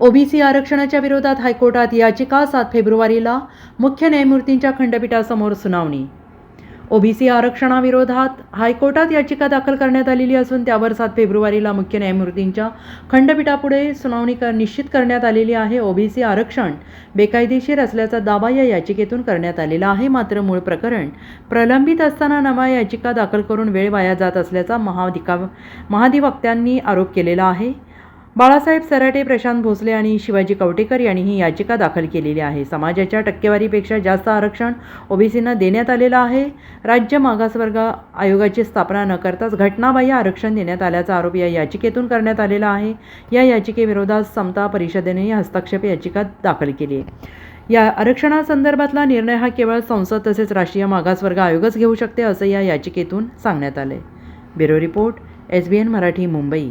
OBC आरक्षणाच्या विरोधात हायकोर्टात याचिका सात फेब्रुवारीला मुख्य न्यायमूर्तींच्या खंडपीठासमोर सुनावणी. ओबीसी आरक्षणाविरोधात हायकोर्टात याचिका दाखल करण्यात आलेली असून त्यावर सात फेब्रुवारीला मुख्य न्यायमूर्तींच्या खंडपीठापुढे सुनावणी कर निश्चित करण्यात आलेली आहे. ओबीसी आरक्षण बेकायदेशीर असल्याचा दावा या याचिकेतून करण्यात आलेला आहे. मात्र मूळ प्रकरण प्रलंबित असताना नवा याचिका दाखल करून वेळ वाया जात असल्याचा महाधिका महाधिवक्त्यांनी आरोप केलेला आहे. बाळासाहेब सराटे प्रशांत भोसले आणि शिवाजी कवटेकर यांनी ही याचिका दाखल केलेली आहे. समाजाच्या टक्केवारीपेक्षा जास्त आरक्षण ओबीसींना देण्यात आलेलं आहे. राज्य मागासवर्ग आयोगाची स्थापना न करताच घटनाबाह्य आरक्षण देण्यात आल्याचा आरोप या याचिकेतून करण्यात आलेला आहे. या याचिकेविरोधात समता परिषदेने हस्तक्षेप याचिका दाखल केली आहे. या आरक्षणासंदर्भातला निर्णय हा केवळ संसद तसेच राष्ट्रीय मागासवर्ग आयोगच घेऊ शकते असं या याचिकेतून सांगण्यात आलं आहे bureau report S B N Marathi Mumbai.